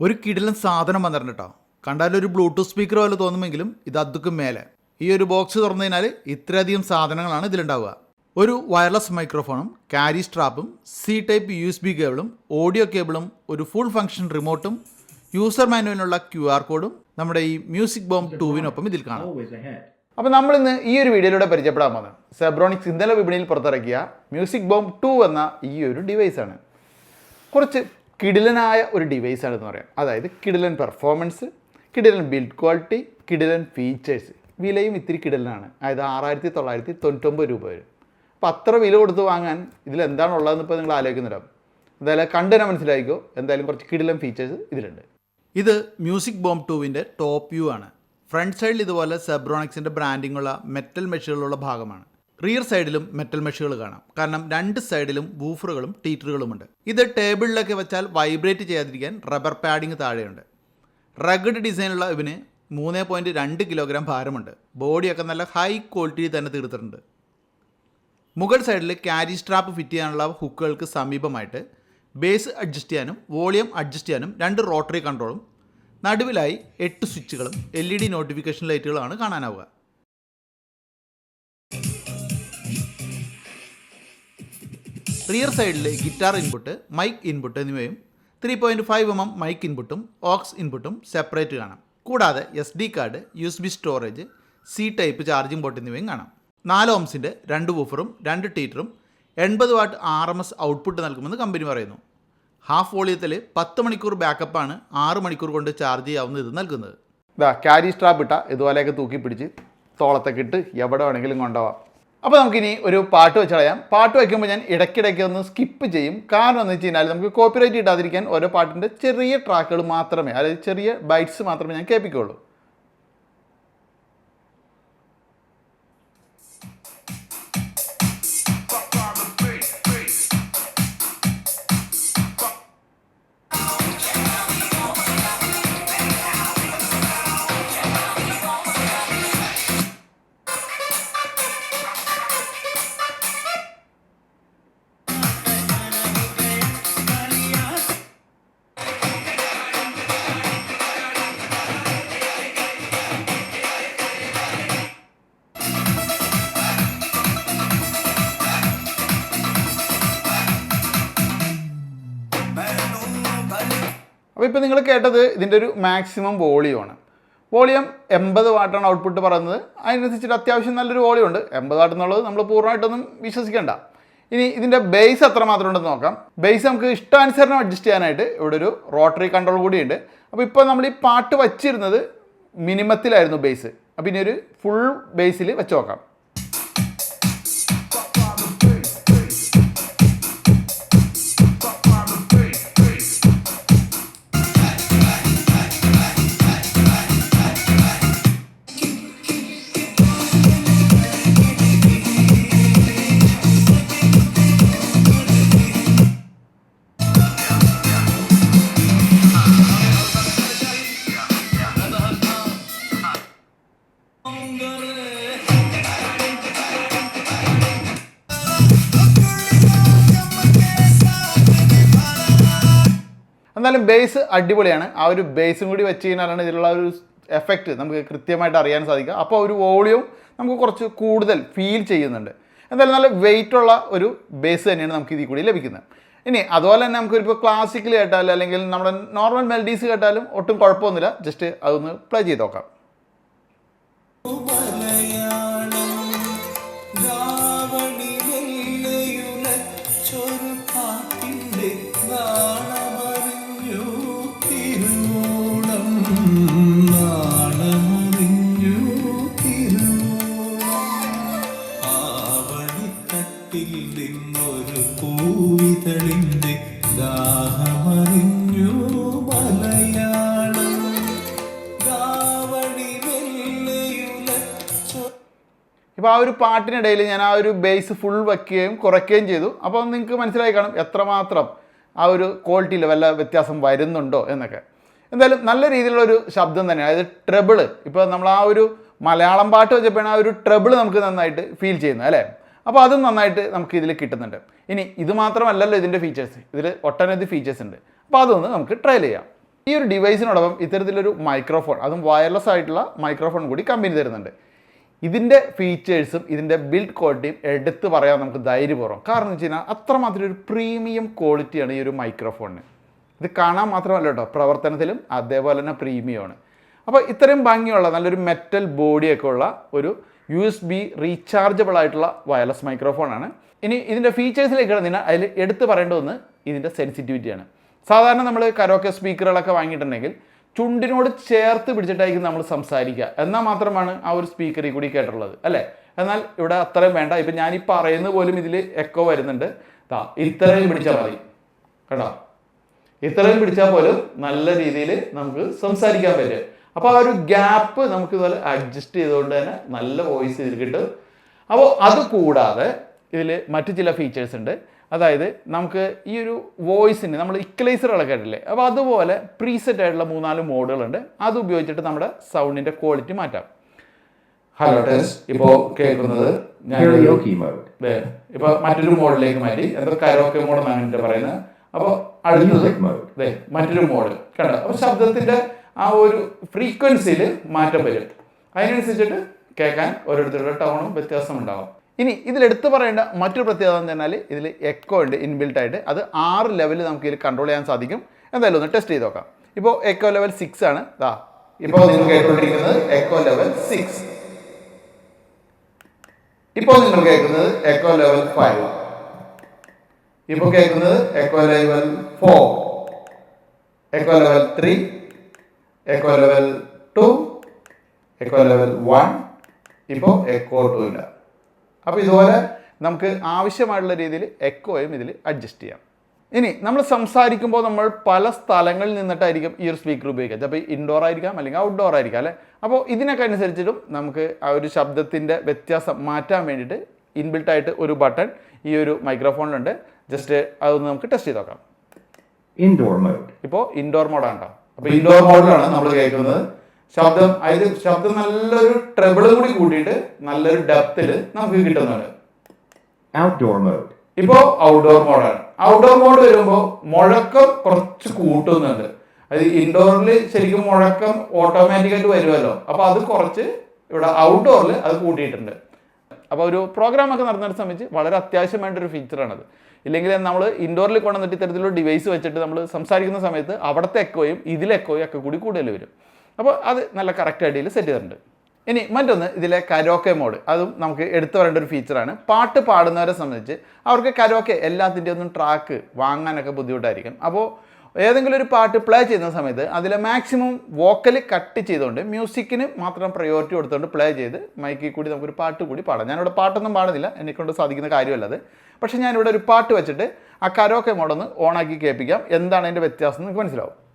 ഒരു കിടിലൻ സാധനം വന്നിട്ടുണ്ട് കേട്ടോ ഒരു ബ്ലൂടൂത്ത് സ്പീക്കർ പോലെ തോന്നുമെങ്കിലും ഇത് അതുക്കും മേലെ. ഈ ഒരു ബോക്സ് തുറന്നു കഴിഞ്ഞാൽ ഇത്രയധികം സാധനങ്ങളാണ് ഇതിലുണ്ടാവുക. ഒരു വയർലെസ് മൈക്രോഫോണും carry സ്ട്രാപ്പും C type U S B കേബിളും audio കേബിളും ഒരു ഫുൾ ഫംഗ്ഷൻ റിമോട്ടും യൂസർ മാനുവലിനുള്ള ക്യു ആർ കോഡും നമ്മുടെ ഈ മ്യൂസിക് ബോം ടൂവിനൊപ്പം ഇതിൽ കാണാം. അപ്പോൾ നമ്മൾ ഇന്ന് ഈ ഒരു വീഡിയോയിലൂടെ പരിചയപ്പെടാൻ പോകുന്നത് സെബ്രോണിക്സ് ഇന്നലെ വിപണിയിൽ പുറത്തിറക്കിയ മ്യൂസിക് ബോം ടു എന്ന ഈ ഒരു ഡിവൈസാണ് കുറച്ച് കിടിലനായ ഒരു ഡിവൈസ് ആണെന്ന് പറയാം. അതായത് കിടിലൻ പെർഫോമൻസ് കിടിലൻ ബിൽഡ് ക്വാളിറ്റി കിടിലൻ ഫീച്ചേഴ്സ് വിലയും ഇത്തിരി കിടിലനാണ്. അതായത് ആറായിരത്തി തൊള്ളായിരത്തി തൊണ്ണൂറ്റൊമ്പത് രൂപ വരും. അപ്പോൾ അത്ര വില കൊടുത്ത് വാങ്ങാൻ ഇതിൽ എന്താണ് ഉള്ളതെന്ന് ഇപ്പോൾ നിങ്ങൾ ആലോചിക്കുന്നുണ്ടാവും എന്തായാലും കണ്ടുതന്നെ മനസ്സിലായിക്കോ. എന്തായാലും കുറച്ച് കിടിലൻ ഫീച്ചേഴ്സ് ഇതിലുണ്ട്. ഇത് മ്യൂസിക് ബോംബ് ടൂവിന്റെ ടോപ്പ് വ്യൂ ആണ്. ഫ്രണ്ട് സൈഡിൽ ഇതുപോലെ സെബ്രോണിക്സിന്റെ ബ്രാൻഡിങ്ങുള്ള മെറ്റൽ മെഷീനുകളുള്ള ഭാഗമാണ്. റിയർ സൈഡിലും മെറ്റൽ മെഷുകൾ കാണാം. കാരണം രണ്ട് സൈഡിലും വൂഫറുകളും ടീറ്ററുകളുമുണ്ട് ഇത് ടേബിളിലൊക്കെ വെച്ചാൽ വൈബ്രേറ്റ് ചെയ്യാതിരിക്കാൻ റബ്ബർ പാഡിങ് താഴെയുണ്ട്. റഗഡ് ഡിസൈനുള്ള ഇവന് മൂന്ന് പോയിന്റ് രണ്ട് കിലോഗ്രാം ഭാരമുണ്ട്. ബോഡിയൊക്കെ നല്ല ഹൈ ക്വാളിറ്റിയിൽ തന്നെ തീർത്തിട്ടുണ്ട്. മുകൾ സൈഡിൽ ക്യാരി സ്ട്രാപ്പ് ഫിറ്റ് ചെയ്യാനുള്ള ഹുക്കുകൾക്ക് സമീപമായിട്ട് ബേസ് അഡ്ജസ്റ്റ് ചെയ്യാനും വോളിയം അഡ്ജസ്റ്റ് ചെയ്യാനും രണ്ട് റോട്ടറി കൺട്രോളും നടുവിലായി എട്ട് സ്വിച്ചുകളും എൽ ഇ ഡി നോട്ടിഫിക്കേഷൻ ലൈറ്റുകളാണ് കാണാനാവുക. റിയർ സൈഡിൽ ഗിറ്റാർ ഇൻപുട്ട് മൈക്ക് ഇൻപുട്ട് എന്നിവയും three point five M M mic ഇൻപുട്ടും ഓക്സ് ഇൻപുട്ടും സെപ്പറേറ്റ് കാണാം. കൂടാതെ S D card U S B storage C type charging port എന്നിവയും കാണാം. നാല് ഓംസിന്റെ രണ്ട് വൂഫറും രണ്ട് ടീറ്ററും എൺപത് watt R M S output നൽകുമെന്ന് കമ്പനി പറയുന്നു. ഹാഫ് വോളിയത്തിൽ പത്ത് മണിക്കൂർ ബാക്കപ്പാണ് ആറ് മണിക്കൂർ കൊണ്ട് ചാർജ് ചെയ്യാവുന്ന ഇത് നൽകുന്നത്. ക്യാരി സ്ട്രാപ്പ് ഇട്ട ഇതുപോലെയൊക്കെ തൂക്കി പിടിച്ച് തോളത്തൊക്കെ ഇട്ട് എവിടെ വേണമെങ്കിലും കൊണ്ടുപോകാം അപ്പോൾ നമുക്കിനി ഒരു പാട്ട് വെച്ച് കളയാം. പാട്ട് വയ്ക്കുമ്പോൾ ഞാൻ ഇടയ്ക്കിടയ്ക്ക് ഒന്ന് സ്കിപ്പ് ചെയ്യും. കാരണം എന്ന് വെച്ച് കഴിഞ്ഞാൽ നമുക്ക് കോപ്പിറൈറ്റ് ഇടാതിരിക്കാൻ ഓരോ പാട്ടിന്റെ ചെറിയ ട്രാക്കുകൾ മാത്രമേ അതായത് ചെറിയ ബൈറ്റ്സ് മാത്രമേ ഞാൻ കേൾപ്പിക്കുള്ളൂ അപ്പോൾ ഇപ്പോൾ നിങ്ങൾ കേട്ടത് ഇതിന്റെ ഒരു മാക്സിമം വോളിയമാണ് വോളിയം എൺപത് വാട്ടാണ് ഔട്ട്പുട്ട് പറയുന്നത്. അതിനനുസരിച്ചിട്ട് അത്യാവശ്യം നല്ലൊരു വോളിയം ഉണ്ട്. എൺപത് വാട്ട് എന്നുള്ളത് നമ്മൾ പൂർണമായിട്ടൊന്നും വിശ്വസിക്കേണ്ട. ഇനി ഇതിന്റെ ബേസ് എത്ര മാത്രം ഉണ്ടെന്ന് നോക്കാം. ബേസ് നമുക്ക് ഇഷ്ടാനുസരണം അഡ്ജസ്റ്റ് ചെയ്യാനായിട്ട് ഇവിടെ ഒരു റോട്ടറി കൺട്രോൾ കൂടിയുണ്ട്. അപ്പോൾ ഇപ്പോൾ നമ്മൾ ഈ പാട്ട് വച്ചിരുന്നത് മിനിമത്തിലായിരുന്നു ബേസ് അപ്പോൾ ഇനി ഒരു ഫുൾ ബേസിൽ വെച്ച് നോക്കാം. എന്നാലും ബേസ് അടിപൊളിയാണ്. ആ ഒരു ബേസും കൂടി വെച്ച് കഴിഞ്ഞാലാണ് ഇതിലുള്ള ഒരു എഫക്റ്റ് നമുക്ക് കൃത്യമായിട്ട് അറിയാൻ സാധിക്കുക. അപ്പോൾ ഒരു വോളിയം നമുക്ക് കുറച്ച് കൂടുതൽ ഫീൽ ചെയ്യുന്നുണ്ട്. എന്തായാലും നല്ല വെയിറ്റ് ഉള്ള ഒരു ബേസ് തന്നെയാണ് നമുക്ക് ഇതിൽ കൂടി ലഭിക്കുന്നത്. ഇനി അതുപോലെ തന്നെ നമുക്ക് ഇപ്പോൾ ക്ലാസിക്കൽ കേട്ടാലും അല്ലെങ്കിൽ നമ്മുടെ നോർമൽ മെലഡീസ് കേട്ടാലും ഒട്ടും കുഴപ്പമൊന്നുമില്ല. ജസ്റ്റ് അതൊന്ന് പ്ലേ ചെയ്ത് നോക്കാം. പൂവിതളിന്റെ ദാഹമറിഞ്ഞു ഇപ്പോൾ ആ ഒരു പാട്ടിനിടയിൽ ഞാൻ ആ ഒരു ബേസ് ഫുൾ വയ്ക്കുകയും കുറയ്ക്കുകയും ചെയ്തു. അപ്പോൾ നിങ്ങൾക്ക് മനസ്സിലായി കാണും എത്രമാത്രം ആ ഒരു ക്വാളിറ്റിയിൽ വല്ല വ്യത്യാസം വരുന്നുണ്ടോ എന്നൊക്കെ. എന്തായാലും നല്ല രീതിയിലുള്ള ഒരു ശബ്ദം തന്നെയാണ്. അതായത് ട്രബിൾ ഇപ്പോൾ നമ്മൾ ആ ഒരു മലയാളം പാട്ട് വെച്ചപ്പോഴാണ് ആ ഒരു ട്രബിൾ നമുക്ക് നന്നായിട്ട് ഫീൽ ചെയ്യുന്നത് അല്ലേ? അപ്പോൾ അതും നന്നായിട്ട് നമുക്ക് ഇതിൽ കിട്ടുന്നുണ്ട്. ഇനി ഇത് മാത്രമല്ലല്ലോ ഇതിന്റെ ഫീച്ചേഴ്സ് ഇതിൽ ഒട്ടനവധി ഫീച്ചേഴ്സ് ഉണ്ട്. അപ്പോൾ അതൊന്ന് നമുക്ക് ട്രയൽ ചെയ്യാം. ഈ ഒരു ഡിവൈസിനോടൊപ്പം ഇത്തരത്തിലൊരു മൈക്രോഫോൺ അതും വയർലെസ് ആയിട്ടുള്ള മൈക്രോഫോൺ കൂടി കമ്പനി തരുന്നുണ്ട്. ഇതിന്റെ ഫീച്ചേഴ്സും ഇതിന്റെ ബിൽഡ് ക്വാളിറ്റിയും എടുത്ത് പറയാൻ നമുക്ക് ധൈര്യപൂർവം. കാരണം എന്ന് വെച്ച് കഴിഞ്ഞാൽ അത്രമാത്രം ഒരു പ്രീമിയം ക്വാളിറ്റിയാണ് ഈ ഒരു മൈക്രോഫോണിന് ഇത് കാണാൻ മാത്രമല്ല കേട്ടോ പ്രവർത്തനത്തിലും അതേപോലെ തന്നെ പ്രീമിയമാണ് അപ്പോൾ ഇത്രയും ഭംഗിയുള്ള നല്ലൊരു മെറ്റൽ ബോഡിയൊക്കെ ഉള്ള ഒരു യു എസ് ബി റീചാർജബിൾ ആയിട്ടുള്ള വയർലെസ് മൈക്രോഫോണാണ് ഇനി ഇതിന്റെ ഫീച്ചേഴ്സിലേക്ക് കിടന്നില്ല അതിൽ എടുത്തു പറയേണ്ട ഒന്ന് ഇതിന്റെ സെൻസിറ്റിവിറ്റിയാണ് സാധാരണ നമ്മൾ കരോക്കെ സ്പീക്കറുകളൊക്കെ വാങ്ങിയിട്ടുണ്ടെങ്കിൽ ചുണ്ടിനോട് ചേർത്ത് പിടിച്ചിട്ടായിരിക്കും നമ്മൾ സംസാരിക്കുക. എന്നാൽ മാത്രമാണ് ആ ഒരു സ്പീക്കറിൽ കൂടി കേട്ടിട്ടുള്ളത് അല്ലേ? എന്നാൽ ഇവിടെ അത്രയും വേണ്ട. ഇപ്പം ഞാൻ ഈ പറയുന്നത് പോലും ഇതിൽ എക്കോ വരുന്നുണ്ട്. താ ഇത്രയും പിടിച്ചാൽ മതി. കേട്ടോ? ഇത്രയും പിടിച്ചാൽ പോലും നല്ല രീതിയിൽ നമുക്ക് സംസാരിക്കാൻ പറ്റും. അപ്പോൾ ആ ഒരു ഗ്യാപ്പ് നമുക്ക് ഇതുപോലെ അഡ്ജസ്റ്റ് ചെയ്തുകൊണ്ട് തന്നെ നല്ല വോയിസ് ഇതിൽ കിട്ടും. അപ്പോൾ അത് കൂടാതെ ഇതിൽ മറ്റു ചില ഫീച്ചേഴ്സ് ഉണ്ട്. അതായത് നമുക്ക് ഈ ഒരു വോയിസിന് നമ്മൾ ഇക്വലൈസർ ആയിട്ടില്ലേ അപ്പോൾ അതുപോലെ പ്രീസെറ്റ് ആയിട്ടുള്ള മൂന്നാൽ മോഡുകളുണ്ട് അത് ഉപയോഗിച്ചിട്ട് നമ്മുടെ സൗണ്ടിന്റെ ക്വാളിറ്റി മാറ്റാം. ഹലോ ടെസ്റ്റ് ഇപ്പോൾ കേൾക്കുന്നത് ഞാൻ Karaoke mode. ഇപ്പൊ മറ്റൊരു മോഡിലേക്ക് മാറ്റി. എന്താ കരോക്കെ മോഡ് എന്നാണ് എന്റെ പറയുന്നത്? അപ്പോൾ അടുത്തത് മറ്റൊരു മോഡ് കണ്ടോ? അപ്പോൾ ശബ്ദത്തിന്റെ ആ ഒരു ഫ്രീക്വൻസിയിൽ മാറ്റം വരും അതിനനുസരിച്ചിട്ട് കേൾക്കാൻ ഓരോരുത്തരുടെ ടൗണും വ്യത്യാസം ഉണ്ടാവും. ഇനി ഇതിൽ എടുത്തു പറയേണ്ട മറ്റൊരു പ്രത്യേകത എന്ന് പറഞ്ഞാൽ ഇതിൽ എക്കോ ഉണ്ട് ഇൻബിൽട്ട് ആയിട്ട്. അത് ആറ് ലെവലിൽ നമുക്ക് ഇതിൽ കൺട്രോൾ ചെയ്യാൻ സാധിക്കും. എന്തായാലും ഒന്ന് ടെസ്റ്റ് ചെയ്ത് നോക്കാം. ഇപ്പോൾ എക്കോ ലെവൽ സിക്സ് ആണ്. ദാ ഇപ്പോൾ നിങ്ങൾ കേട്ടുകൊണ്ടിരിക്കുന്നത് എക്കോ ലെവൽ സിക്സ് ഇപ്പോൾ നിങ്ങൾ കേൾക്കുന്നത് എക്കോ ലെവൽ ഫൈവ് ഇപ്പോൾ കേൾക്കുന്നത് echo level four echo level three echo level two echo level one ഇപ്പോൾ എക്കോ ടു ഇല്ല. അപ്പോൾ ഇതുപോലെ നമുക്ക് ആവശ്യമായിട്ടുള്ള രീതിയിൽ എക്കോയും ഇതിൽ അഡ്ജസ്റ്റ് ചെയ്യാം. ഇനി നമ്മൾ സംസാരിക്കുമ്പോൾ നമ്മൾ പല സ്ഥലങ്ങളിൽ നിന്നിട്ടായിരിക്കും ഈ ഒരു സ്പീക്കർ ഉപയോഗിക്കുക. ചിലപ്പോൾ ഇൻഡോർ ആയിരിക്കാം അല്ലെങ്കിൽ ഔട്ട്ഡോർ ആയിരിക്കാം അല്ലേ? അപ്പോൾ ഇതിനൊക്കെ അനുസരിച്ചിട്ടും നമുക്ക് ആ ഒരു ശബ്ദത്തിന്റെ വ്യത്യാസം മാറ്റാൻ വേണ്ടിയിട്ട് ഇൻബിൽട്ട് ആയിട്ട് ഒരു ബട്ടൺ ഈ ഒരു മൈക്രോഫോണിലുണ്ട് ജസ്റ്റ് അതൊന്ന് നമുക്ക് ടെസ്റ്റ് ചെയ്ത് നോക്കാം. ഇൻഡോർ മോഡ് ഇപ്പോൾ ഇൻഡോർ മോഡാണ് കേട്ടോ അപ്പോൾ ഇൻഡോർ മോഡിലാണ് നമ്മൾ കേൾക്കുന്നത്. ശബ്ദം അതായത് ശബ്ദം നല്ലൊരു ട്രബിൾ കൂടി കൂട്ടിയിട്ട് നല്ലൊരു ഡെപ്തിൽ നമുക്ക് കിട്ടുന്നുണ്ട് ഔട്ട്ഡോർ മോഡ് ഇപ്പോൾ ഔട്ട്ഡോർ മോഡാണ് ഔട്ട്ഡോർ മോഡ് വരുമ്പോൾ മുഴക്കം കുറച്ച് കൂട്ടുന്നുണ്ട്. അത് ഇൻഡോറിൽ ശരിക്കും മുഴക്കം ഓട്ടോമാറ്റിക്കായിട്ട് വരുമല്ലോ അപ്പോൾ അത് കുറച്ച് ഇവിടെ ഔട്ട്ഡോറിൽ അത് കൂട്ടിയിട്ടുണ്ട്. അപ്പോൾ ഒരു പ്രോഗ്രാം ഒക്കെ നടന്നിട്ട് സമയത്ത് വളരെ അത്യാവശ്യമായിട്ടൊരു ഫീച്ചറാണത് ഇല്ലെങ്കിൽ നമ്മൾ ഇൻഡോറിൽ കൊണ്ടുവന്നിട്ട് ഇത്തരത്തിലുള്ള ഡിവൈസ് വെച്ചിട്ട് നമ്മൾ സംസാരിക്കുന്ന സമയത്ത് അവിടുത്തെ എക്കോയും ഇതിലെ എക്കോയും ഒക്കെ കൂടി കൂടുതൽ വരും. അപ്പോൾ അത് നല്ല കറക്റ്റ് ആയിട്ട് സെറ്റ് ചെയ്തിട്ടുണ്ട്. ഇനി മറ്റൊന്ന് ഇതിലെ കരോക്കെ മോഡ് അതും നമുക്ക് എടുത്തു പറയേണ്ട ഒരു ഫീച്ചറാണ് പാട്ട് പാടുന്നവരെ സംബന്ധിച്ച് അവർക്ക് കരോക്കെ എല്ലാത്തിന്റെ ഒന്നും ട്രാക്ക് വാങ്ങാനൊക്കെ ബുദ്ധിമുട്ടായിരിക്കും. അപ്പോൾ ഏതെങ്കിലും ഒരു പാട്ട് പ്ലേ ചെയ്യുന്ന സമയത്ത് അതിലെ മാക്സിമം വോക്കൽ കട്ട് ചെയ്തുകൊണ്ട് മ്യൂസിക്കിന് മാത്രം പ്രയോറിറ്റി കൊടുത്തുകൊണ്ട് പ്ലേ ചെയ്ത് മൈക്കിൽ കൂടി നമുക്കൊരു പാട്ട് കൂടി പാടാം. ഞാനിവിടെ പാട്ടൊന്നും പാടുന്നില്ല. എന്നെക്കൊണ്ട് സാധിക്കുന്ന കാര്യമല്ല അത്. പക്ഷേ ഞാനിവിടെ ഒരു പാട്ട് വെച്ചിട്ട് ആ കരോക്കെ മോഡൊന്ന് ഓണാക്കി കേൾപ്പിക്കാം. എന്താണ് അതിന്റെ വ്യത്യാസം എന്ന് നിങ്ങൾക്ക് മനസ്സിലാവും.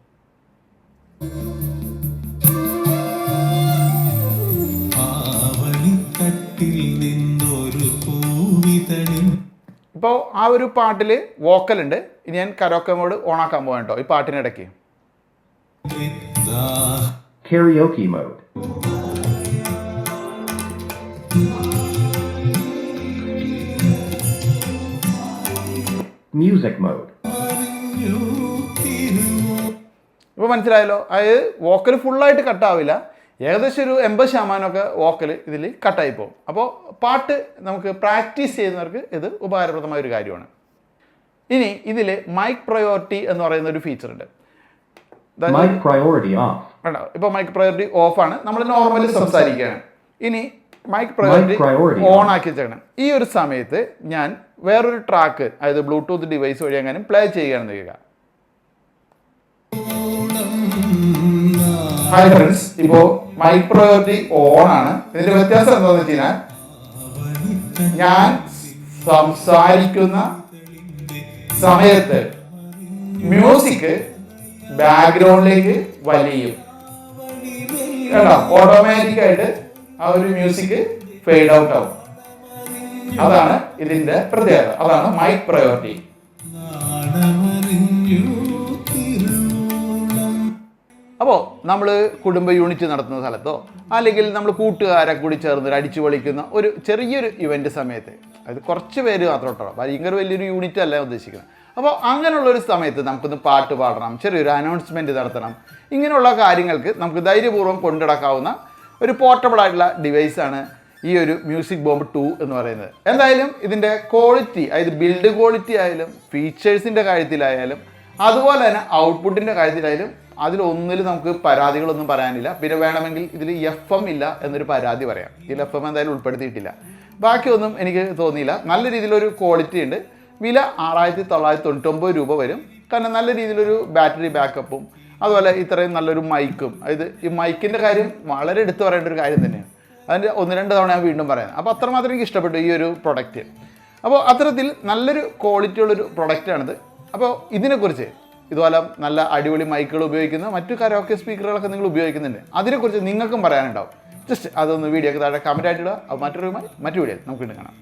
ഇപ്പോൾ ആ ഒരു പാട്ടിൽ വോക്കലുണ്ട്. ഇനി ഞാൻ കരോക്കെ മോഡ് ഓണാക്കാൻ പോകാം കേട്ടോ ഈ പാട്ടിനിടയ്ക്ക്. Karaoke mode. Music മോഡ് ഇപ്പൊ ഇപ്പോൾ മനസ്സിലായല്ലോ? അതായത് വോക്കൽ ഫുള്ളായിട്ട് കട്ടാവില്ല ഏകദേശം ഒരു എൺപത് ശതമാനമൊക്കെ വോക്കൽ ഇതിൽ കട്ടായി പോകും. അപ്പോൾ പാട്ട് നമുക്ക് പ്രാക്ടീസ് ചെയ്യുന്നവർക്ക് ഇത് ഉപകാരപ്രദമായ ഒരു കാര്യമാണ്. ഇനി ഇതിൽ മൈക്ക് പ്രയോറിറ്റി എന്ന് പറയുന്ന ഒരു ഫീച്ചർ ഉണ്ട്. ഇപ്പോൾ മൈക്ക് പ്രയോറിറ്റി ഓഫ് ആണ്. നമ്മൾ നോർമലി സംസാരിക്കുകയാണ്. ഇനി മൈക്ക് പ്രയോറിറ്റി ഓൺ ആക്കി വെച്ചേക്കണം. ഈ ഒരു സമയത്ത് ഞാൻ വേറൊരു ട്രാക്ക് അതായത് ബ്ലൂടൂത്ത് ഡിവൈസ് വഴി എങ്ങാനും പ്ലേ ചെയ്യുകയാണെന്ന് കേൾക്കുക ഹായ് ഫ്രണ്ട്സ് ഇപ്പോൾ മൈക്ക് പ്രയോറിറ്റി ഓൺ ആണ്. ഇതിന്റെ വ്യത്യാസം എന്താണെന്ന് വെച്ച് കഴിഞ്ഞാൽ ഞാൻ സംസാരിക്കുന്ന സമയത്ത് മ്യൂസിക് ബാക്ക്ഗ്രൗണ്ടിലേക്ക് വലിയും. കേട്ടോ? ഓട്ടോമാറ്റിക് ആയിട്ട് ആ ഒരു മ്യൂസിക് ഫെയ്ഡ് ഔട്ട് ആവും. അതാണ് ഇതിന്റെ പ്രത്യേകത. അതാണ് മൈ പ്രയോറിറ്റി അപ്പോൾ നമ്മൾ കുടുംബ യൂണിറ്റ് നടത്തുന്ന സ്ഥലത്തോ അല്ലെങ്കിൽ നമ്മൾ കൂട്ടുകാരെ കൂടി ചേർന്ന് അടിച്ചു പൊളിക്കുന്ന ഒരു ചെറിയൊരു ഇവന്റ് സമയത്ത്. അതായത് കുറച്ച് പേര് മാത്രം കേട്ടോ ഭയങ്കര വലിയൊരു യൂണിറ്റ് അല്ല ഉദ്ദേശിക്കുന്നത്. അപ്പോൾ അങ്ങനെയുള്ള ഒരു സമയത്ത് നമുക്കൊന്ന് പാട്ട് പാടണം ചെറിയൊരു അനൗൺസ്മെന്റ് നടത്തണം. ഇങ്ങനെയുള്ള കാര്യങ്ങൾക്ക് നമുക്ക് ധൈര്യപൂർവം കൊണ്ടുനടക്കാവുന്ന ഒരു പോർട്ടബിൾ ആയിട്ടുള്ള ഡിവൈസാണ് ഈ ഒരു മ്യൂസിക് ബോംബ് ടു എന്ന് പറയുന്നത്. എന്തായാലും ഇതിന്റെ ക്വാളിറ്റി അതായത് ബിൽഡ് ക്വാളിറ്റി ആയാലും ഫീച്ചേഴ്സിന്റെ കാര്യത്തിലായാലും അതുപോലെ തന്നെ ഔട്ട്പുട്ടിന്റെ കാര്യത്തിലായാലും അതിലൊന്നിൽ നമുക്ക് പരാതികളൊന്നും പറയാനില്ല. പിന്നെ വേണമെങ്കിൽ ഇതിൽ എഫ് എം ഇല്ല എന്നൊരു പരാതി പറയാം. ഇതിൽ എഫ് എം എന്തായാലും ഉൾപ്പെടുത്തിയിട്ടില്ല. ബാക്കിയൊന്നും എനിക്ക് തോന്നിയില്ല. നല്ല രീതിയിലൊരു ക്വാളിറ്റി ഉണ്ട്. വില ആറായിരത്തി തൊള്ളായിരത്തി തൊണ്ണൂറ്റൊമ്പത് രൂപ വരും. കാരണം നല്ല രീതിയിലൊരു ബാറ്ററി ബാക്കപ്പും അതുപോലെ ഇത്രയും നല്ലൊരു മൈക്കും അതായത് ഈ മൈക്കിന്റെ കാര്യം വളരെ എടുത്തു പറയേണ്ട ഒരു കാര്യം തന്നെയാണ്. അതിന്റെ ഒന്ന് രണ്ട് തവണ ഞാൻ വീണ്ടും പറയാം. അപ്പോൾ അത്രമാത്രം എനിക്ക് ഇഷ്ടപ്പെട്ടു ഈ ഒരു പ്രൊഡക്റ്റ് അപ്പോൾ അത്തരത്തിൽ നല്ലൊരു ക്വാളിറ്റി ഉള്ളൊരു പ്രൊഡക്റ്റാണിത് അപ്പോൾ ഇതിനെക്കുറിച്ച് ഇതുപോലെ നല്ല അടിപൊളി മൈക്കുകൾ ഉപയോഗിക്കുന്ന മറ്റു കരോക്കെ സ്പീക്കറുകളൊക്കെ നിങ്ങൾ ഉപയോഗിക്കുന്നുണ്ട്. അതിനെക്കുറിച്ച് നിങ്ങൾക്കും പറയാനുണ്ടാവും. ജസ്റ്റ് അതൊന്ന് വീഡിയോക്ക് താഴെ കമന്റ് ആയിട്ടിടുക അപ്പോൾ മറ്റൊരു മറ്റു വീഡിയോ നമുക്ക് വീണ്ടും കാണാം.